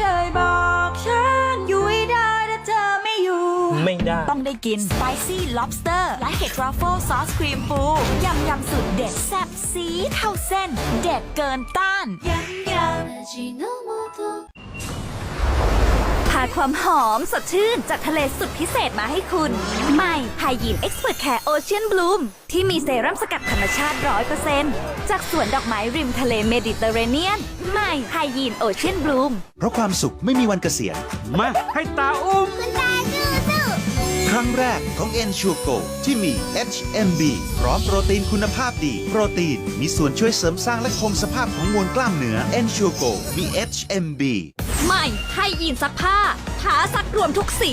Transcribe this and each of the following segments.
เคยบอกฉันอยู่ให้ได้ถ้าเธอไม่อยู่ ไม่ได้ ต้องได้กิน Spicy Lobster และเห็ดทรัฟเฟิลซอสครีมปูยำยำสุดเด็ดแซ่บสีเท่าเส้น เด็ดเกินต้าน ยำยพา ความหอมสดชื่นจากทะเลสุดพิเศษมาให้คุณ ใหม่ไฮยีนเอ็กซ์เพรสแคร์โอเชียนบลูมที่มีเซรั่มสกัดธรรมชาติ100%จากสวนดอกไม้ริมทะเลเมดิเตอร์เรเนียน ใหม่ไฮยีนโอเชียนบลูมเพราะความสุขไม่มีวันเกษียณมาให้ตาอุ้ม ค ครั้งแรกของ e n s u r e Go ที่มี HMB พร้อมโปรตีนคุณภาพดี โปรตีนมีส่วนช่วยเสริมสร้างและคงสภาพของมวลกล้ามเนื้อ e n s u r e Go มี HMB ใหม่ไฮยีนซักผ้าหาซักรวมทุกสี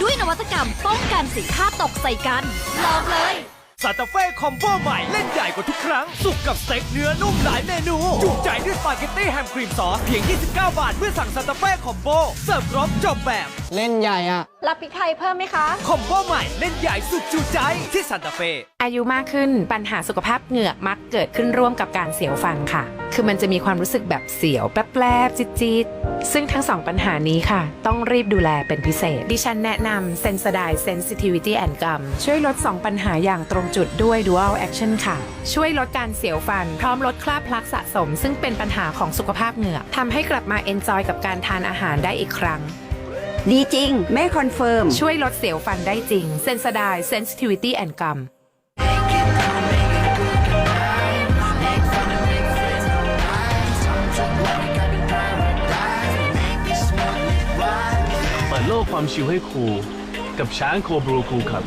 ด้วยนวัตกรรมป้องกันสีผ้าตกใส่กันลองเลย ซานตาเฟ่คอมโบใหม่เล่นใหญ่กว่าทุกครั้ง สุกกับสเต็กเนื้อนุ่มหลายเมนูจุใจด้วยสปาเกตตี้แฮมครีมซอสเพียง 29 บาทเมื่อสั่งซานตาเฟ่คอมโบเสิร์ฟครบจบแบบ เล่นใหญ่อะรับพริกไทยเพิ่มไหมคะ คอมโบใหม่เล่นใหญ่สุดจุใจที่ซานตาเฟ่อายุมากขึ้นปัญหาสุขภาพเหงือกมักเกิดขึ้นร่วมกับการเสียวฟันค่ะ คือมันจะมีความรู้สึกแบบเสียวแปลบๆจิตๆซึ่งทั้งสองปัญหานี้ค่ะ ต้องรีบดูแลเป็นพิเศษ ดิฉันแนะนำ Sensodyne Sensitivity and Gum ช่วยลด 2 ปัญหาอย่างตรงจุดด้วย Dual Action ค่ะ ช่วยลดการเสียวฟัน พร้อมลดคราบพลักสะสม ซึ่งเป็นปัญหาของสุขภาพเหงือกทำให้กลับมาเอนจอยกับการทานอาหารได้อีกครั้งดีจริง แม่คอนเฟิร์ม ช่วยลดเสียวฟันได้จริง Sensodyne Sensitivity and Gum โลกความชิลให้ครูกับช้างโคบรูคูครับ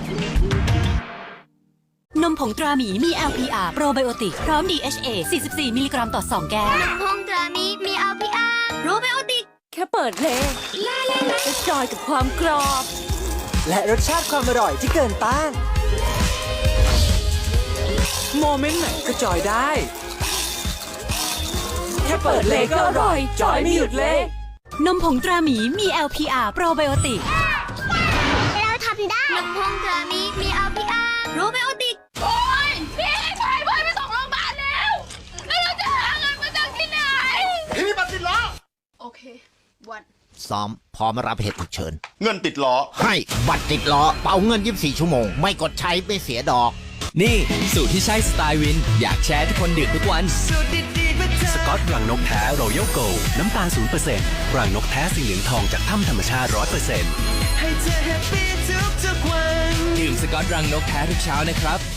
นมผงตราหมีมี LPR โปรไบโอติก พร้อม DHA 44 มิลลิกรัมต่อ 2 แก้วพงตรามีมีอัลพีอาร์โรไบโอติก แค่เปิดเพลงจะจอยกับความกรอบ และรสชาติความอร่อยที่เกินต้าน โมเมนต์ไหนก็จอยได้ แค่เปิดเลยก็อร่อย จอยไม่หยุดเลย นมผงตราหมีมี LPR โปรไบโอติก เราทำได้นมพงตรามีมีอัลพีอาร์โรไบโอติก โอ้ยพี่ชายพ่อไปส่งโรงพยาบาลแล้ว แล้วเราจะหาเงินมาจากที่ไหนซ้อม พร้อมรับเหตุฉุกเฉิน เงินติดล้อ ให้บัตรติดล้อ เป่าเงิน 24 ชั่วโมง ไม่กดใช้ไม่เสียดอก นี่ สูตรที่ใช่สไตล์วิน อยากแชร์ทุกคนดื่มทุกวัน ส กอตรังนกแท้รอยัลโกน้ำตาล0%รังนกแท้สีเหลืองทองจากถ้ำธรรมชาติ 100%ดื่มสกอตรังนกแท้ทุกเช้านะครับ